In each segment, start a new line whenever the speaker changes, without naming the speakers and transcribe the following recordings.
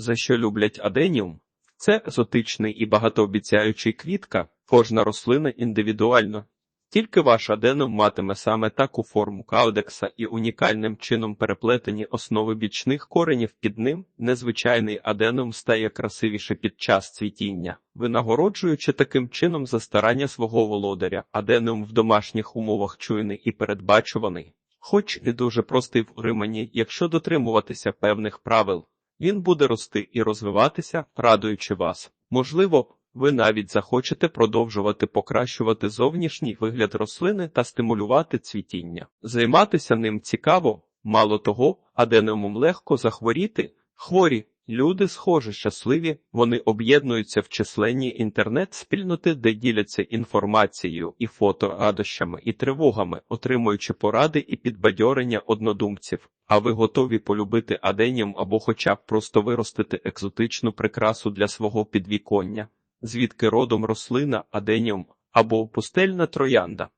За що люблять аденіум? Це екзотичний і багатообіцяючий квітка, кожна рослина індивідуально. Тільки ваш аденом матиме саме таку форму каудекса і унікальним чином переплетені основи бічних коренів під ним, незвичайний аденом стає красивіше під час цвітіння, винагороджуючи таким чином за старання свого володаря, аденом в домашніх умовах чуйний і передбачуваний. Хоч і дуже простий в уриманні, якщо дотримуватися певних правил, він буде рости і розвиватися, радуючи вас. Можливо, ви навіть захочете продовжувати покращувати зовнішній вигляд рослини та стимулювати цвітіння. Займатися ним цікаво, мало того, аденомом легко захворіти. Хворі люди схоже щасливі, вони об'єднуються в численні інтернет-спільноти, де діляться інформацією і фото радощами і тривогами, отримуючи поради і підбадьорення однодумців. А ви готові полюбити аденіум або хоча б просто виростити екзотичну прикрасу для свого підвіконня звідки родом рослина аденіум або пустельна троянда.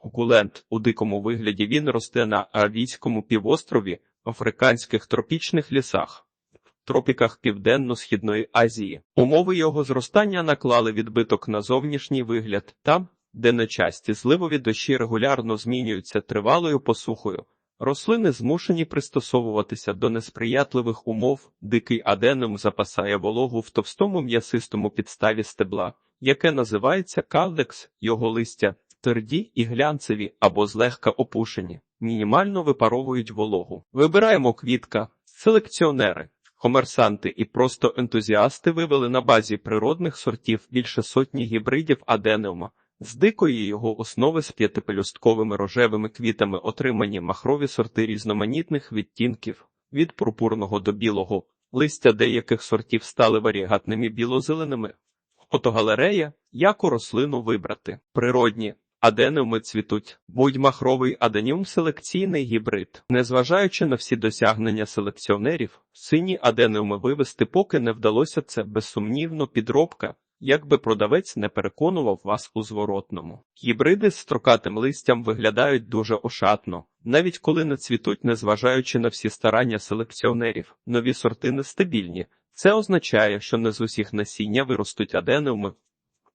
Укулент у дикому вигляді він росте на Аравійському півострові африканських тропічних лісах, тропіках Південно-Східної Азії. Умови його зростання наклали відбиток на зовнішній вигляд там, де нечасті зливові дощі регулярно змінюються тривалою посухою. Рослини змушені пристосовуватися до несприятливих умов, дикий аденом запасає вологу в товстому м'ясистому підставі стебла, яке називається калдекс, його листя, тверді і глянцеві або злегка опушені, мінімально випаровують вологу. Вибираємо квітка, селекціонери. Комерсанти і просто ентузіасти вивели на базі природних сортів більше сотні гібридів аденеума, з дикої його основи з п'ятипелюстковими рожевими квітами отримані махрові сорти різноманітних відтінків від пурпурного до білого, листя деяких сортів стали варігатними білозеленими. Фотогалерея, яку рослину вибрати. Природні адениуми цвітуть, будь-махровий аденіум селекційний гібрид. Незважаючи на всі досягнення селекціонерів, сині адениуми вивести поки не вдалося це безсумнівно підробка якби продавець не переконував вас у зворотному. Гібриди з строкатим листям виглядають дуже ошатно, навіть коли не цвітуть, незважаючи на всі старання селекціонерів, нові сорти нестабільні. Це означає, що не з усіх насіння виростуть адениуми.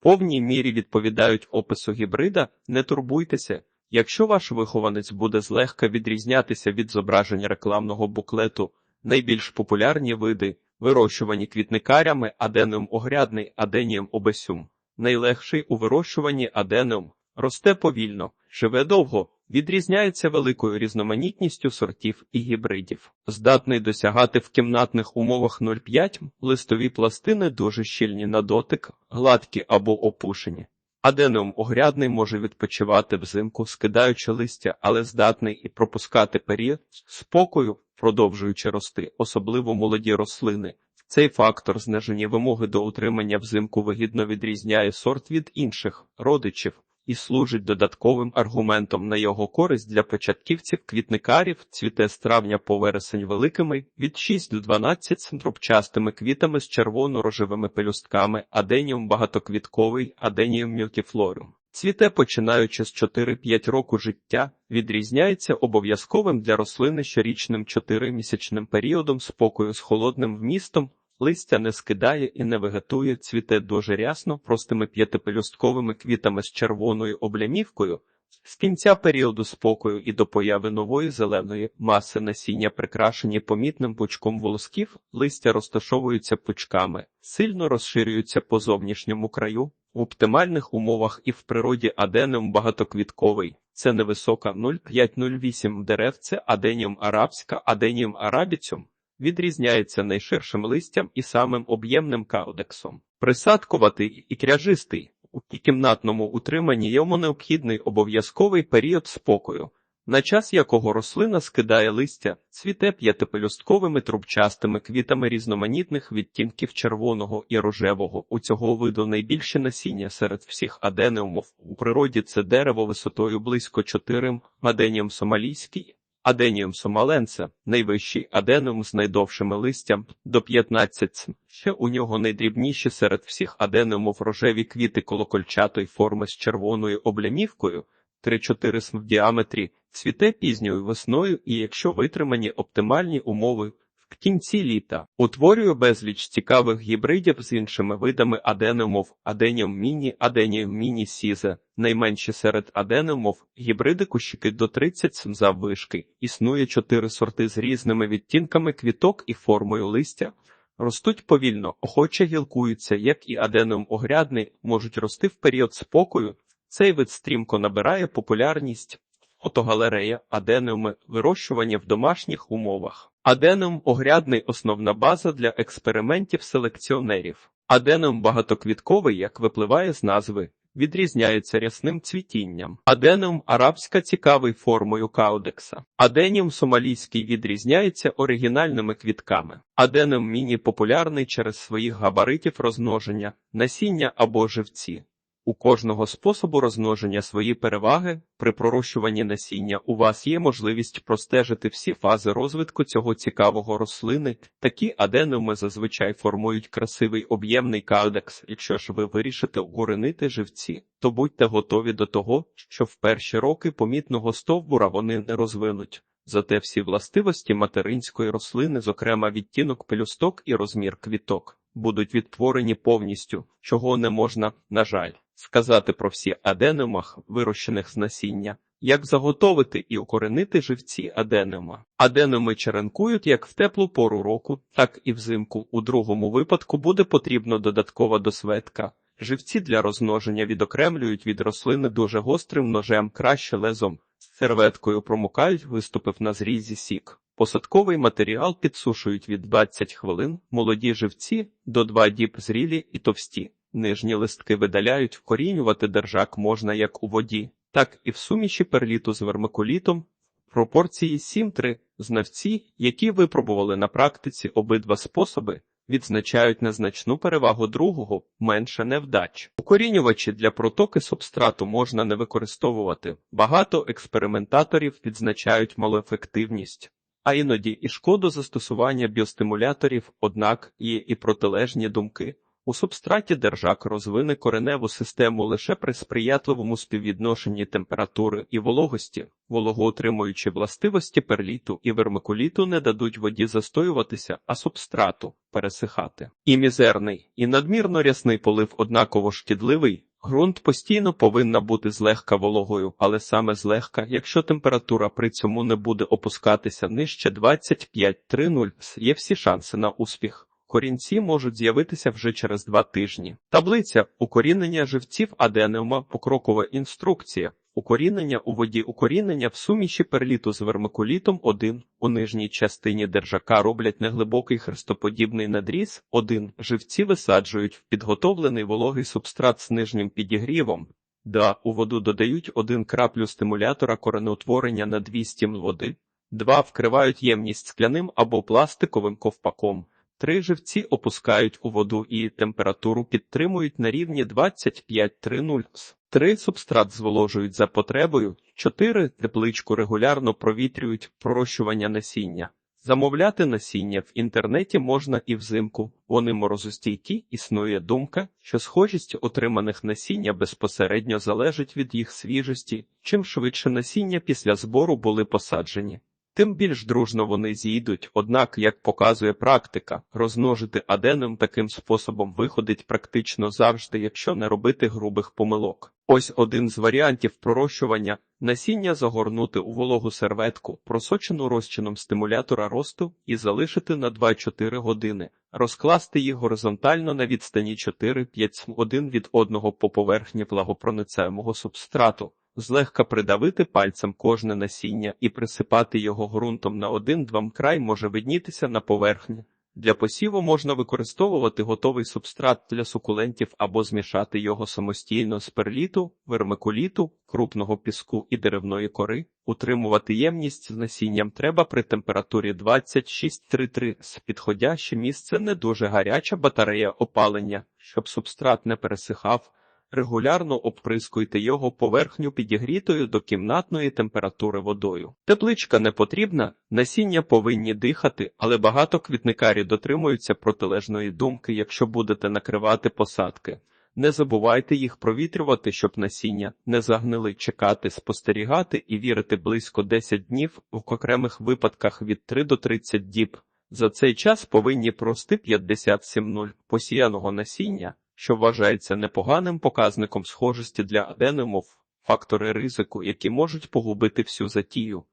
Повній мірі відповідають опису гібрида, не турбуйтеся. Якщо ваш вихованець буде злегка відрізнятися від зображень рекламного буклету, найбільш популярні види вирощувані квітникарями адениум огрядний аденіум обесюм. Найлегший у вирощуванні адениум росте повільно, живе довго, відрізняється великою різноманітністю сортів і гібридів. Здатний досягати в кімнатних умовах 0,5 листові пластини дуже щільні на дотик, гладкі або опушені. Адениум огрядний може відпочивати взимку, скидаючи листя, але здатний і пропускати період спокою, продовжуючи рости, особливо молоді рослини. Цей фактор знижені вимоги до утримання взимку вигідно відрізняє сорт від інших родичів і служить додатковим аргументом на його користь для початківців квітникарів, цвіте з травня по вересень великими від 6 до 12 трубчастими квітами з червоно-рожевими пелюстками, аденіум багатоквітковий, аденіум мілкіфлорум. Цвіте, починаючи з 4-5 року життя, відрізняється обов'язковим для рослини щорічним 4-місячним періодом спокою з холодним вмістом, листя не скидає і не вегетує, цвіте дуже рясно, простими п'ятипелюстковими квітами з червоною облямівкою. З кінця періоду спокою і до появи нової зеленої маси насіння прикрашені помітним пучком волосків, листя розташовуються пучками, сильно розширюються по зовнішньому краю. В оптимальних умовах і в природі адениум багатоквітковий. Це невисока 0,508 дерев, це аденіум арабська, аденіум арабіцюм. Відрізняється найширшим листям і самим об'ємним каудексом. Присадкуватий і кряжистий. У кімнатному утриманні йому необхідний обов'язковий період спокою, на час якого рослина скидає листя, цвіте п'ятипелюстковими трубчастими квітами різноманітних відтінків червоного і рожевого. У цього виду найбільше насіння серед всіх адениумів. У природі це дерево висотою близько 4 аденіум сомалійський, аденіум сомаленце, найвищий адениум з найдовшими листям до 15 Ще у нього найдрібніші серед всіх аденумов рожеві квіти колокольчатої форми з червоною облямівкою. 3-4 см в діаметрі, цвіте пізньою весною і якщо витримані оптимальні умови, в кінці літа утворює безліч цікавих гібридів з іншими видами аденомов, аденіум міні, аденіум міні сізе. Найменші серед аденомов гібриди кущики до 30 см заввишки. Існує чотири сорти з різними відтінками квіток і формою листя. Ростуть повільно, охоче гілкуються, як і аденом огрядний, можуть рости в період спокою. Цей вид стрімко набирає популярність. Фотогалерея аденуми вирощування в домашніх умовах. Аденум огрядний основна база для експериментів селекціонерів. Аденум багатоквітковий, як випливає з назви, відрізняється рясним цвітінням. Аденум арабська цікавий формою каудекса. Аденіум сомалійський відрізняється оригінальними квітками. Аденум міні популярний через своїх габаритів розмноження, насіння або живці. У кожного способу розмноження свої переваги при пророщуванні насіння у вас є можливість простежити всі фази розвитку цього цікавого рослини. Такі аденуми зазвичай формують красивий об'ємний каудекс. Якщо ж ви вирішите укоренити живці, то будьте готові до того, що в перші роки помітного стовбура вони не розвинуть. Зате всі властивості материнської рослини, зокрема відтінок пелюсток і розмір квіток, будуть відтворені повністю, чого не можна, на жаль, сказати про всі аденомах, вирощених з насіння, як заготовити і укоренити живці аденема. Аденоми черенкують як в теплу пору року, так і взимку. У другому випадку буде потрібно додаткова досветка. Живці для розмноження відокремлюють від рослини дуже гострим ножем, краще лезом. Серветкою промукають, виступив на зрізі сік. Посадковий матеріал підсушують від 20 хвилин, молоді живці до 2 діб зрілі і товсті. Нижні листки видаляють, вкорінювати держак можна як у воді, так і в суміші перліту з вермикулітом. Пропорції 7-3 знавці, які випробували на практиці обидва способи, відзначають незначну перевагу другого, менше невдач. Укорінювачі для протоки субстрату можна не використовувати. Багато експериментаторів відзначають малоефективність, а іноді і шкоду застосування біостимуляторів, однак є і протилежні думки. У субстраті держак розвине кореневу систему лише при сприятливому співвідношенні температури і вологості, вологоутримуючі властивості перліту і вермикуліту не дадуть воді застоюватися, а субстрату пересихати. І мізерний, і надмірно рясний полив однаково шкідливий. Ґрунт постійно повинна бути злегка вологою, але саме злегка, якщо температура при цьому не буде опускатися нижче 25-30, є всі шанси на успіх. Корінці можуть з'явитися вже через два тижні. Таблиця укорінення живців аденема, покрокова інструкція. Укорінення у воді укорінення в суміші перліту з вермикулітом 1. У нижній частині держака роблять неглибокий хрестоподібний надріз 1. Живці висаджують в підготовлений вологий субстрат з нижнім підігрівом. Да, у воду додають 1 краплю стимулятора коренеутворення на 200 м води. 2. Вкривають ємність скляним або пластиковим ковпаком. Три живці опускають у воду і температуру підтримують на рівні 25-30 С. Три субстрат зволожують за потребою, чотири тепличку регулярно провітрюють пророщування насіння. Замовляти насіння в інтернеті можна і взимку. Вони морозостійкі. Існує думка, що схожість отриманих насіння безпосередньо залежить від їх свіжості. Чим швидше насіння після збору були посаджені, тим більш дружно вони зійдуть, однак, як показує практика, розмножити аденом таким способом виходить практично завжди, якщо не робити грубих помилок. Ось один з варіантів пророщування насіння загорнути у вологу серветку, просочену розчином стимулятора росту, і залишити на 2-4 години, розкласти їх горизонтально на відстані 4-5 один від одного по поверхні влагопроницаємого субстрату злегка придавити пальцем кожне насіння і присипати його ґрунтом на один-два край може виднітися на поверхні. Для посіву можна використовувати готовий субстрат для сукулентів або змішати його самостійно з перліту, вермикуліту, крупного піску і деревної кори. Утримувати ємність з насінням треба при температурі 26-33 з підходяще місце не дуже гаряча батарея опалення, щоб субстрат не пересихав. Регулярно обприскуйте його поверхню підігрітою до кімнатної температури водою. Тепличка не потрібна, насіння повинні дихати, але багато квітникарі дотримуються протилежної думки, якщо будете накривати посадки. Не забувайте їх провітрювати, щоб насіння не загнили, чекати, спостерігати і вірити близько 10 днів, в окремих випадках від 3 до 30 діб. За цей час повинні прости 57,0 посіяного насіння, що вважається непоганим показником схожості для аденомов, фактори ризику, які можуть погубити всю затію.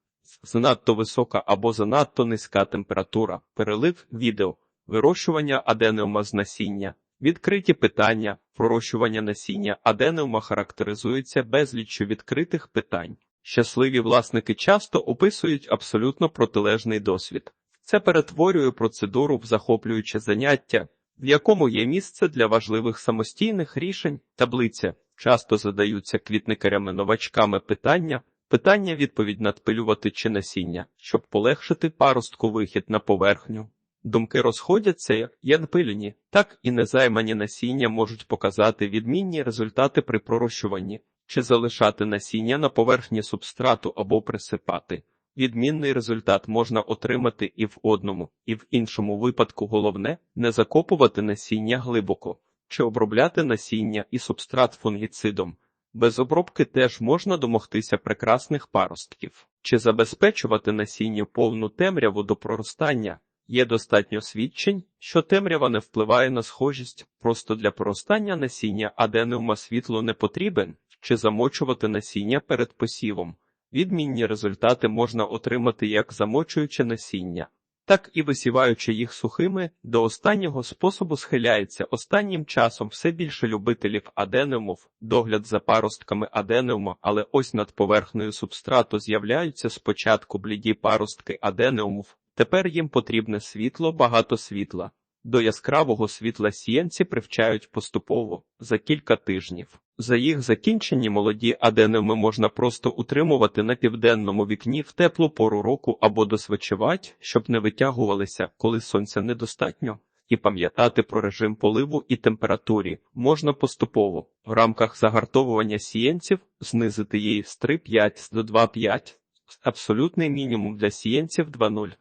Занадто висока або занадто низька температура, перелив відео, вирощування аденеума з насіння. Відкриті питання пророщування насіння аденеума характеризується безліччю відкритих питань. Щасливі власники часто описують абсолютно протилежний досвід. Це перетворює процедуру в захоплююче заняття, в якому є місце для важливих самостійних рішень, таблиця. Часто задаються квітникарями-новачками питання, питання відповідь надпилювати чи насіння, щоб полегшити паростку вихід на поверхню. Думки розходяться як є напилені, так і незаймані насіння можуть показати відмінні результати при пророщуванні, чи залишати насіння на поверхні субстрату або присипати. Відмінний результат можна отримати і в одному, і в іншому випадку головне не закопувати насіння глибоко, чи обробляти насіння і субстрат фунгіцидом. Без обробки теж можна домогтися прекрасних паростків, чи забезпечувати насінню повну темряву до проростання. Є достатньо свідчень, що темрява не впливає на схожість, просто для проростання насіння аденума світло не потрібен, чи замочувати насіння перед посівом. Відмінні результати можна отримати як замочуючи насіння, так і висіваючи їх сухими, до останнього способу схиляється останнім часом все більше любителів аденумов, догляд за паростками аденума, але ось над поверхнею субстрату з'являються спочатку бліді паростки аденеумів, тепер їм потрібне світло, багато світла. До яскравого світла сіянці привчають поступово за кілька тижнів. За їх закінченні молоді аденуми можна просто утримувати на південному вікні в теплу пору року або досвечувати, щоб не витягувалися, коли сонця недостатньо, і пам'ятати про режим поливу і температурі можна поступово в рамках загартовування сіянців знизити її з 3,5 до 2,5, абсолютний мінімум для сіянців 2,0.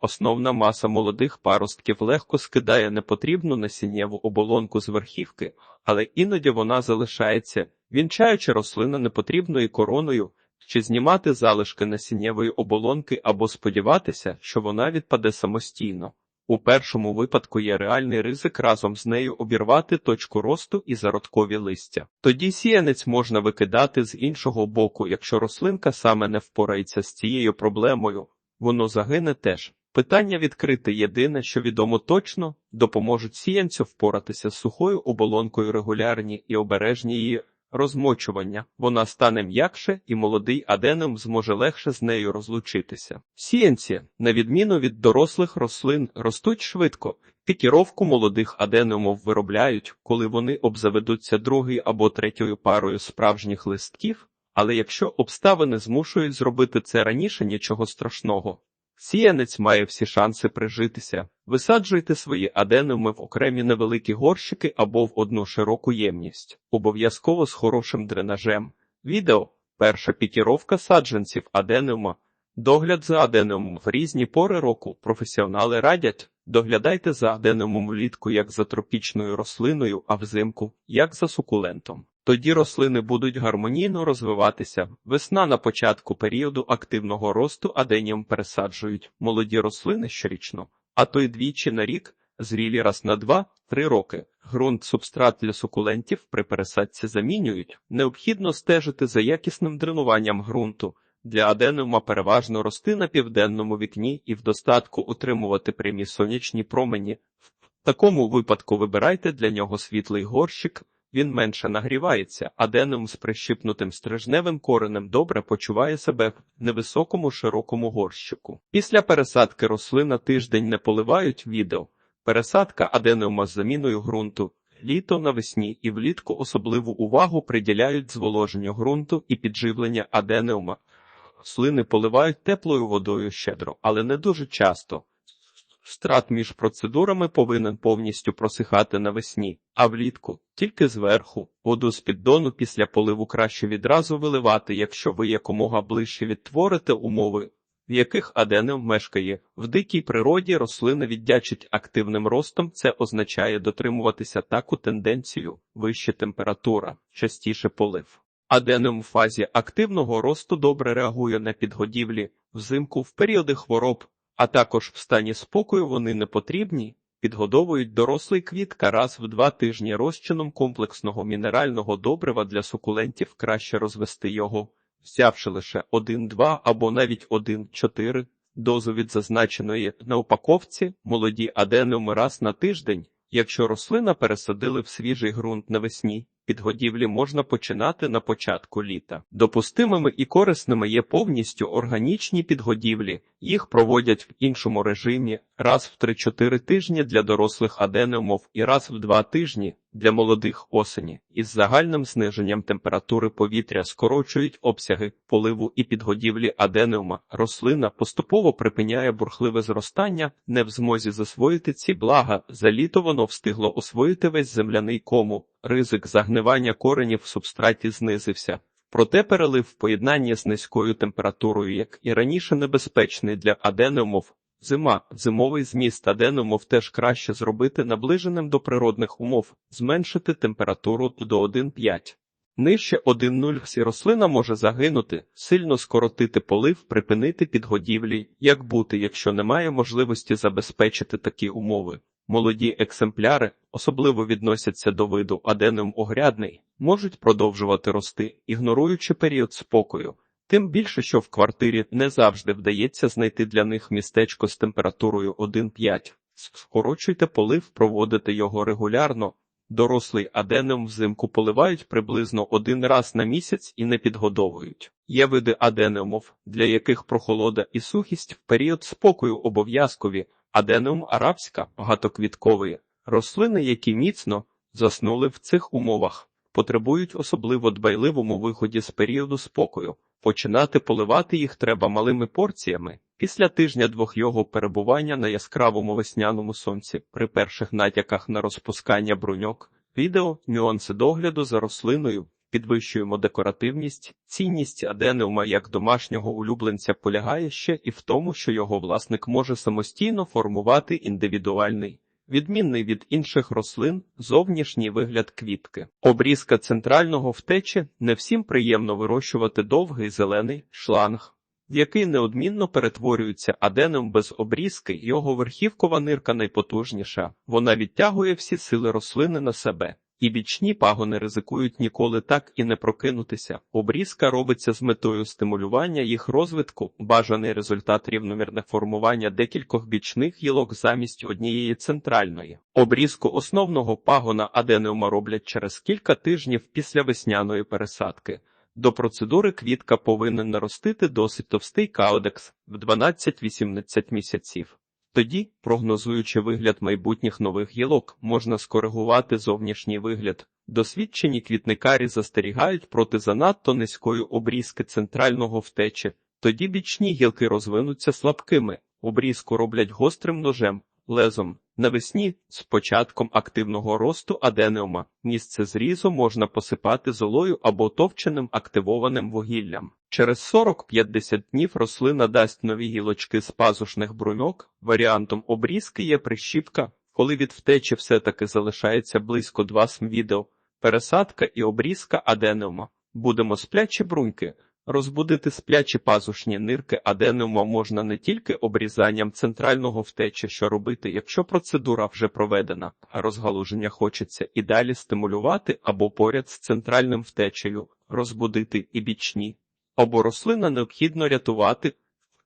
Основна маса молодих паростків легко скидає непотрібну насіннєву оболонку з верхівки, але іноді вона залишається, вінчаючи рослину непотрібною короною, чи знімати залишки насіннєвої оболонки або сподіватися, що вона відпаде самостійно. У першому випадку є реальний ризик разом з нею обірвати точку росту і зародкові листя. Тоді сіянець можна викидати з іншого боку, якщо рослинка саме не впорається з цією проблемою, воно загине теж. Питання відкрите єдине, що відомо точно, допоможуть сіянцю впоратися з сухою оболонкою регулярні і обережні її розмочування. Вона стане м'якше, і молодий аденом зможе легше з нею розлучитися. Сіянці, на відміну від дорослих рослин, ростуть швидко. Пікіровку молодих аденомов виробляють, коли вони обзаведуться другою або третьою парою справжніх листків, але якщо обставини змушують зробити це раніше нічого страшного. Сіянець має всі шанси прижитися. Висаджуйте свої аденуми в окремі невеликі горщики або в одну широку ємність, обов'язково з хорошим дренажем. Відео перша пікіровка саджанців аденума. Догляд за аденумом в різні пори року професіонали радять доглядайте за аденумом влітку як за тропічною рослиною, а взимку як за сукулентом. Тоді рослини будуть гармонійно розвиватися. Весна на початку періоду активного росту аденіум пересаджують молоді рослини щорічно, а то й двічі на рік, зрілі раз на два-три роки. Грунт субстрат для сукулентів при пересадці замінюють. Необхідно стежити за якісним дренуванням ґрунту. Для аденума переважно рости на південному вікні і в достатку утримувати прямі сонячні промені. В такому випадку вибирайте для нього світлий горщик. Він менше нагрівається, а денум з прищипнутим стрижневим коренем добре почуває себе в невисокому широкому горщику. Після пересадки рослина тиждень не поливають відео. Пересадка аденума з заміною ґрунту. Літо навесні і влітку особливу увагу приділяють зволоженню ґрунту і підживлення аденеума. Рослини поливають теплою водою щедро, але не дуже часто. Страт між процедурами повинен повністю просихати навесні, а влітку тільки зверху. Воду з піддону після поливу краще відразу виливати, якщо ви якомога ближче відтворите умови, в яких аденем мешкає. В дикій природі рослини віддячить активним ростом, це означає дотримуватися таку тенденцію, вища температура, частіше полив. Аденем в фазі активного росту добре реагує на підгодівлі, взимку в періоди хвороб. А також в стані спокою вони не потрібні. Підгодовують дорослий квітка раз в два тижні розчином комплексного мінерального добрива для сукулентів краще розвести його, взявши лише 1-2 або навіть 1-4 дозу від зазначеної на упаковці молоді адениуми раз на тиждень. Якщо рослина пересадили в свіжий ґрунт навесні, підгодівлі можна починати на початку літа. Допустимими і корисними є повністю органічні підгодівлі. Їх проводять в іншому режимі раз в 3-4 тижні для дорослих адениумів і раз в 2 тижні для молодих осені. Із загальним зниженням температури повітря скорочують обсяги поливу і підгодівлі адениума. Рослина поступово припиняє бурхливе зростання, не в змозі засвоїти ці блага. За літо воно встигло освоїти весь земляний кому. Ризик загнивання коренів в субстраті знизився. Проте перелив в поєднанні з низькою температурою, як і раніше небезпечний для адениумів. Зима, зимовий зміст адениумів теж краще зробити наближеним до природних умов, зменшити температуру до 1,5. Нижче 1,0 всі рослина може загинути, сильно скоротити полив, припинити підгодівлі, як бути, якщо немає можливості забезпечити такі умови. Молоді екземпляри, особливо відносяться до виду адениум огрядний, можуть продовжувати рости, ігноруючи період спокою. Тим більше, що в квартирі не завжди вдається знайти для них містечко з температурою 1,5. Скорочуйте полив, проводите його регулярно. Дорослий адениум взимку поливають приблизно один раз на місяць і не підгодовують. Є види адениумів, для яких прохолода і сухість в період спокою обов'язкові, адениум арабська, багатоквітковий. Рослини, які міцно заснули в цих умовах, потребують особливо дбайливому виході з періоду спокою. Починати поливати їх треба малими порціями. Після тижня-двох його перебування на яскравому весняному сонці, при перших натяках на розпускання бруньок, відео, нюанси догляду за рослиною, підвищуємо декоративність, цінність адениума як домашнього улюбленця полягає ще і в тому, що його власник може самостійно формувати індивідуальний. Відмінний від інших рослин зовнішній вигляд квітки. Обрізка центрального втечі не всім приємно вирощувати довгий зелений шланг, який неодмінно перетворюється аденом без обрізки, його верхівкова нирка найпотужніша, вона відтягує всі сили рослини на себе. І бічні пагони ризикують ніколи так і не прокинутися. Обрізка робиться з метою стимулювання їх розвитку, бажаний результат рівномірне формування декількох бічних гілок замість однієї центральної. Обрізку основного пагона адениума роблять через кілька тижнів після весняної пересадки. До процедури квітка повинен наростити досить товстий каудекс в 12-18 місяців. Тоді, прогнозуючи вигляд майбутніх нових гілок, можна скоригувати зовнішній вигляд. Досвідчені квітникарі застерігають проти занадто низької обрізки центрального втечі, тоді бічні гілки розвинуться слабкими, обрізку роблять гострим ножем, лезом. Навесні з початком активного росту адениума місце зрізу можна посипати золою або товченим активованим вугіллям. Через 40-50 днів рослина дасть нові гілочки з пазушних бруньок. Варіантом обрізки є прищіпка, коли від втечі все-таки залишається близько 2 см відео, пересадка і обрізка адениума. Будемо сплячі бруньки. Розбудити сплячі пазушні нирки адениума можна не тільки обрізанням центрального втечі, що робити, якщо процедура вже проведена, а розгалуження хочеться і далі стимулювати або поряд з центральним втечею, розбудити і бічні. Або рослина необхідно рятувати.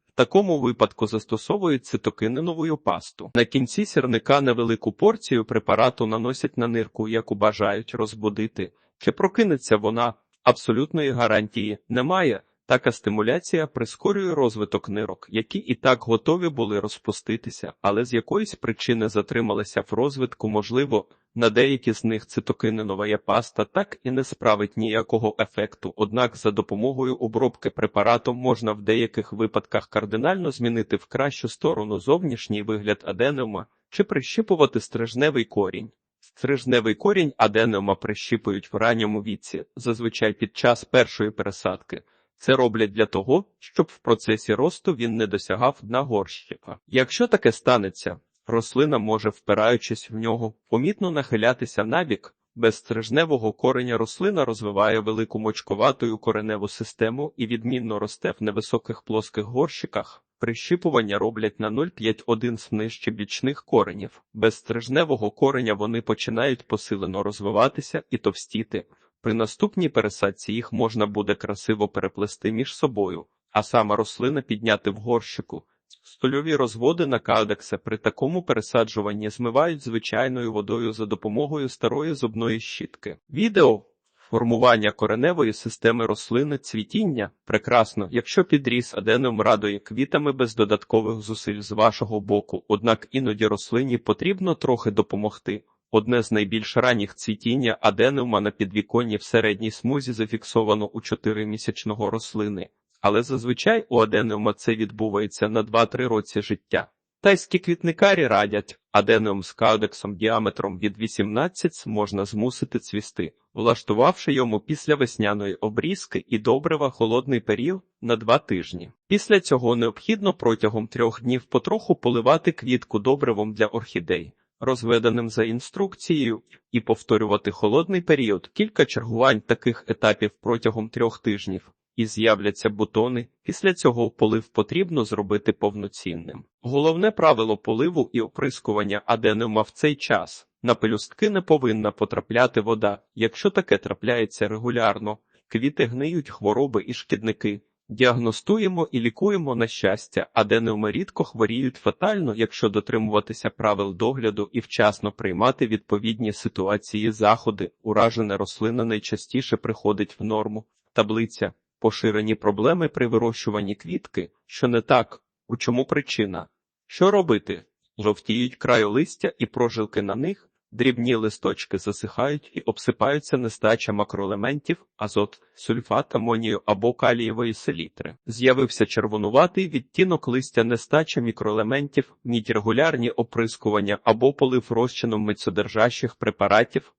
В такому випадку застосовують цитокининову пасту. На кінці сірника невелику порцію препарату наносять на нирку, яку бажають розбудити. Чи прокинеться вона? Абсолютної гарантії немає. Така стимуляція прискорює розвиток нирок, які і так готові були розпуститися, але з якоїсь причини затрималися в розвитку, можливо, на деякі з них цитокининова паста так і не справить ніякого ефекту, однак за допомогою обробки препаратом можна в деяких випадках кардинально змінити в кращу сторону зовнішній вигляд адениума чи прищипувати стрижневий корінь. Стрижневий корінь адениума прищіпують в ранньому віці, зазвичай під час першої пересадки. Це роблять для того, щоб в процесі росту він не досягав дна горщика. Якщо таке станеться, рослина може, впираючись в нього, помітно нахилятися набік. Без стрижневого кореня рослина розвиває велику мочковатою кореневу систему і відмінно росте в невисоких плоских горщиках. Прищипування роблять на 0,5-1 нижче бічних коренів. Без стрижневого кореня вони починають посилено розвиватися і товстіти. При наступній пересадці їх можна буде красиво переплести між собою, а сама рослина підняти в горщику. Стольові розводи на кадекса при такому пересаджуванні змивають звичайною водою за допомогою старої зубної щітки. Відео формування кореневої системи рослини цвітіння прекрасно, якщо підріс аденом радує квітами без додаткових зусиль з вашого боку, однак іноді рослині потрібно трохи допомогти. Одне з найбільш ранніх цвітіння аденума на підвіконні в середній смузі зафіксовано у 4-місячного рослини, але зазвичай у аденума це відбувається на 2-3 році життя. Тайські квітникарі радять, аденеум з каудексом діаметром від 18 можна змусити цвісти, влаштувавши йому після весняної обрізки і добрива холодний період на два тижні. Після цього необхідно протягом трьох днів потроху поливати квітку добривом для орхідей, розведеним за інструкцією, і повторювати холодний період, кілька чергувань таких етапів протягом трьох тижнів. І з'являться бутони, після цього полив потрібно зробити повноцінним. Головне правило поливу і оприскування аденума в цей час. На пелюстки не повинна потрапляти вода, якщо таке трапляється регулярно, квіти гниють хвороби і шкідники. Діагностуємо і лікуємо на щастя, аденуми рідко хворіють фатально, якщо дотримуватися правил догляду і вчасно приймати відповідні ситуації заходи. Уражена рослина найчастіше приходить в норму. Таблиця Поширені проблеми при вирощуванні квітки, що не так, у чому причина? Що робити? Жовтіють краю листя і прожилки на них, дрібні листочки засихають і обсипаються нестача макроелементів, азот, сульфат амонію або калієвої селітри. З'явився червонуватий відтінок листя нестача мікроелементів, мідь регулярні оприскування або полив розчином мицодержащих препаратів.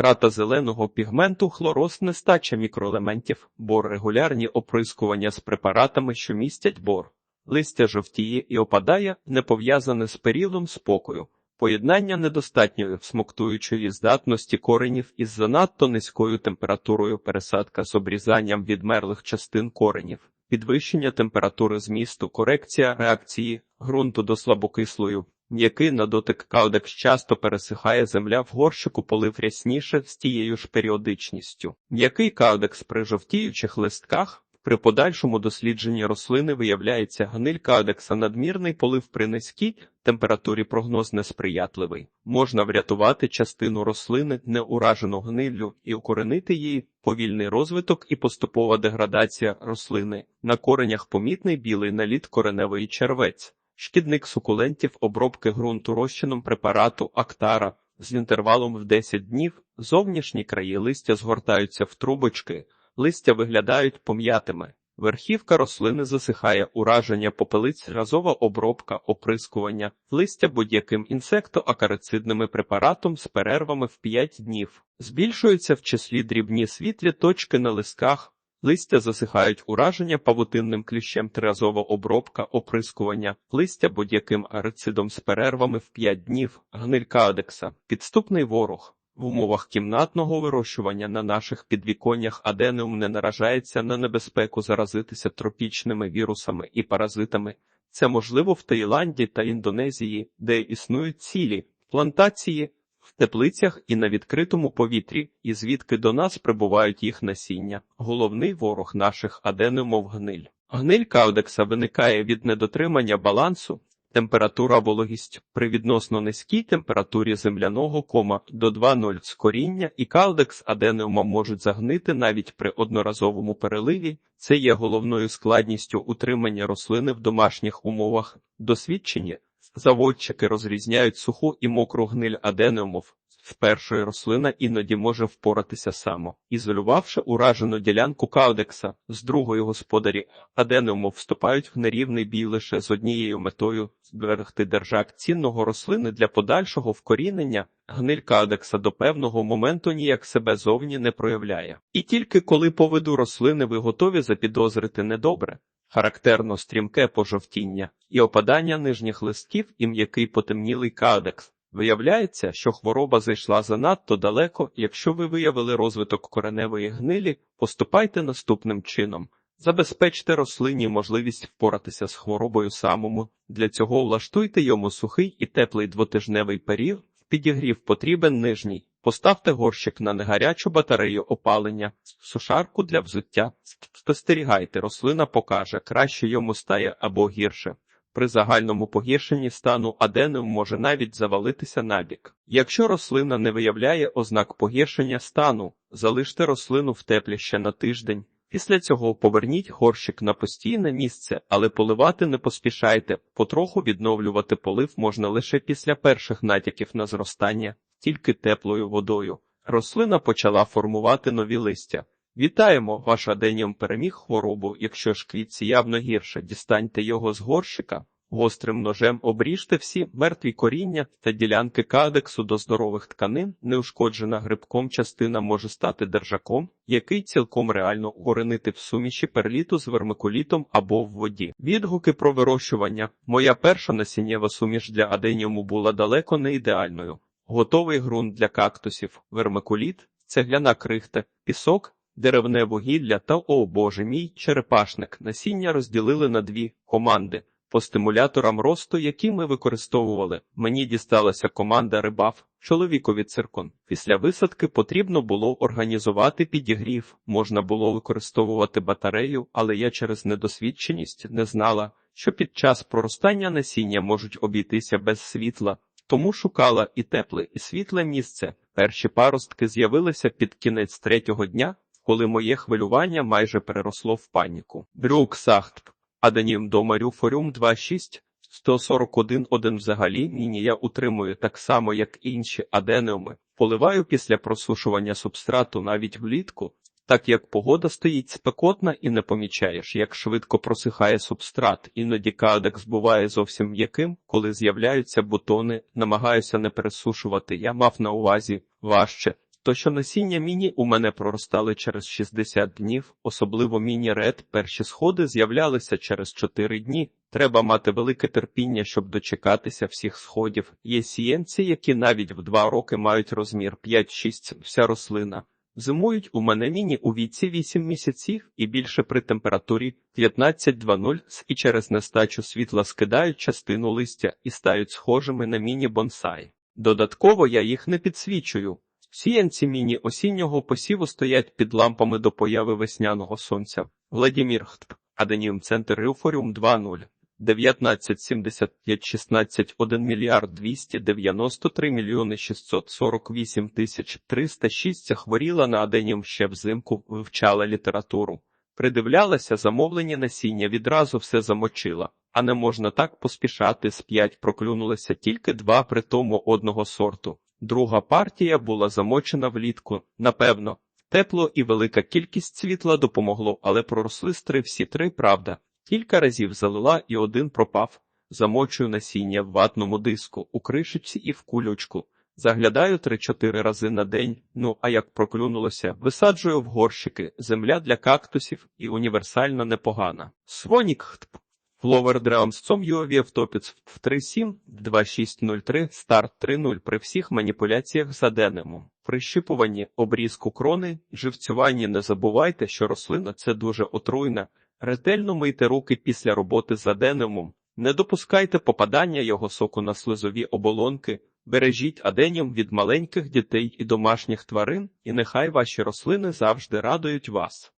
Трата зеленого пігменту, хлороз, нестача мікроелементів, бор, регулярні оприскування з препаратами, що містять бор, листя жовтіє і опадає, не пов'язане з періодом спокою, поєднання недостатньої всмоктуючої здатності коренів із занадто низькою температурою пересадка з обрізанням відмерлих частин коренів, підвищення температури змісту, корекція реакції ґрунту до слабокислої. М'який на дотик каудекс часто пересихає земля в горщику полив рясніше з тією ж періодичністю. М'який каудекс при жовтіючих листках при подальшому дослідженні рослини виявляється гниль каудекса надмірний полив при низькій температурі прогноз несприятливий. Можна врятувати частину рослини, не уражену гниллю, і укоренити її повільний розвиток і поступова деградація рослини. На коренях помітний білий наліт кореневої червець. Шкідник сукулентів обробки ґрунту розчином препарату Актара. З інтервалом в 10 днів, зовнішні краї листя згортаються в трубочки, листя виглядають пом'ятими, верхівка рослини засихає, ураження попелиць, разова обробка, оприскування, листя будь-яким інсектоакарицидними препаратом з перервами в 5 днів. Збільшуються в числі дрібні світлі точки на листках, Листя засихають ураження павутинним кліщем триазова обробка, оприскування, листя будь-яким арицидом з перервами в 5 днів, гниль кадекса, підступний ворог. В умовах кімнатного вирощування на наших підвіконнях адениум не наражається на небезпеку заразитися тропічними вірусами і паразитами. Це можливо в Таїланді та Індонезії, де існують цілі плантації в теплицях і на відкритому повітрі, і звідки до нас прибувають їх насіння. Головний ворог наших аденумов гниль. Гниль каудекса виникає від недотримання балансу. Температура вологість при відносно низькій температурі земляного кома до 2,0 з коріння і калдекс адениума можуть загнити навіть при одноразовому переливі. Це є головною складністю утримання рослини в домашніх умовах. Досвідчені Заводчики розрізняють суху і мокру гниль адениумов. З першої рослина іноді може впоратися само, ізолювавши уражену ділянку каудекса, з другої господарі адениумов вступають в нерівний бій лише з однією метою зберегти держак цінного рослини для подальшого вкорінення. Гниль каудекса до певного моменту ніяк себе зовні не проявляє. І тільки коли по виду рослини ви готові запідозрити недобре, характерно стрімке пожовтіння і опадання нижніх листків і м'який потемнілий кадекс. Виявляється, що хвороба зайшла занадто далеко, якщо ви виявили розвиток кореневої гнилі, поступайте наступним чином. Забезпечте рослині можливість впоратися з хворобою самому. Для цього влаштуйте йому сухий і теплий двотижневий період. Підігрів потрібен нижній. Поставте горщик на негарячу батарею опалення, сушарку для взуття. Спостерігайте, рослина покаже, краще йому стає або гірше. При загальному погіршенні стану аденом може навіть завалитися набік. Якщо рослина не виявляє ознак погіршення стану, залиште рослину в теплі ще на тиждень. Після цього поверніть горщик на постійне місце, але поливати не поспішайте. Потроху відновлювати полив можна лише після перших натяків на зростання, тільки теплою водою. Рослина почала формувати нові листя. Вітаємо, ваш аденіум переміг хворобу. Якщо ж квітці явно гірше, дістаньте його з горщика. Гострим ножем обріжте всі мертві коріння та ділянки кадексу до здорових тканин. Неушкоджена грибком частина може стати держаком, який цілком реально укоренити в суміші перліту з вермикулітом або в воді. Відгуки про вирощування. Моя перша насіннєва суміш для аденіуму була далеко не ідеальною. Готовий ґрунт для кактусів, вермикуліт, цегляна крихта, пісок. Деревне вугілля та о боже мій черепашник насіння розділили на дві команди. По стимуляторам росту, які ми використовували, мені дісталася команда рибав, чоловікові циркон. Після висадки потрібно було організувати підігрів, можна було використовувати батарею, але я через недосвідченість не знала, що під час проростання насіння можуть обійтися без світла, тому шукала і тепле, і світле місце. Перші паростки з'явилися під кінець третього дня, коли моє хвилювання майже переросло в паніку. Брюк Сахт. Аденім до Марюфорюм 2.6, 141.1 взагалі міні я утримую так само, як інші адениуми. Поливаю після просушування субстрату навіть влітку, так як погода стоїть спекотна і не помічаєш, як швидко просихає субстрат, іноді кадекс буває зовсім м'яким, коли з'являються бутони, намагаюся не пересушувати, я мав на увазі важче. То, що насіння міні у мене проростали через 60 днів, особливо міні-ред, перші сходи з'являлися через 4 дні. Треба мати велике терпіння, щоб дочекатися всіх сходів. Є сієнці, які навіть в 2 роки мають розмір 5-6 вся рослина. Зимують у мене міні у віці 8 місяців і більше при температурі 15-2.0 і через нестачу світла скидають частину листя і стають схожими на міні-бонсай. Додатково я їх не підсвічую. Сіянці міні осіннього посіву стоять під лампами до появи весняного сонця. Владімір Хтп, Аденіум Центр Еуфоріум 2.0. 1975 16 1 мільярд 293 мільйони 648 тисяч 306 хворіла на аденіум ще взимку, вивчала літературу. Придивлялася замовлення насіння, відразу все замочила, а не можна так поспішати з п'ять проклюнулося тільки два при тому одного сорту. Друга партія була замочена влітку. Напевно, тепло і велика кількість світла допомогло, але проросли стри всі три, правда. Кілька разів залила і один пропав. Замочую насіння в ватному диску, у кришечці і в кульочку. Заглядаю три-чотири рази на день. Ну а як проклюнулося, висаджую в горщики, земля для кактусів і універсально непогана. Свонік хтп. Фловер Дреамсцом UAV втопіц в 3.7, 2.6.03, старт 3.0 при всіх маніпуляціях з аденемом. При щипуванні, обрізку крони, живцюванні не забувайте, що рослина це дуже отруйна. Ретельно мийте руки після роботи з аденемом. Не допускайте попадання його соку на слизові оболонки, бережіть аденім від маленьких дітей і домашніх тварин, і нехай ваші рослини завжди радують вас.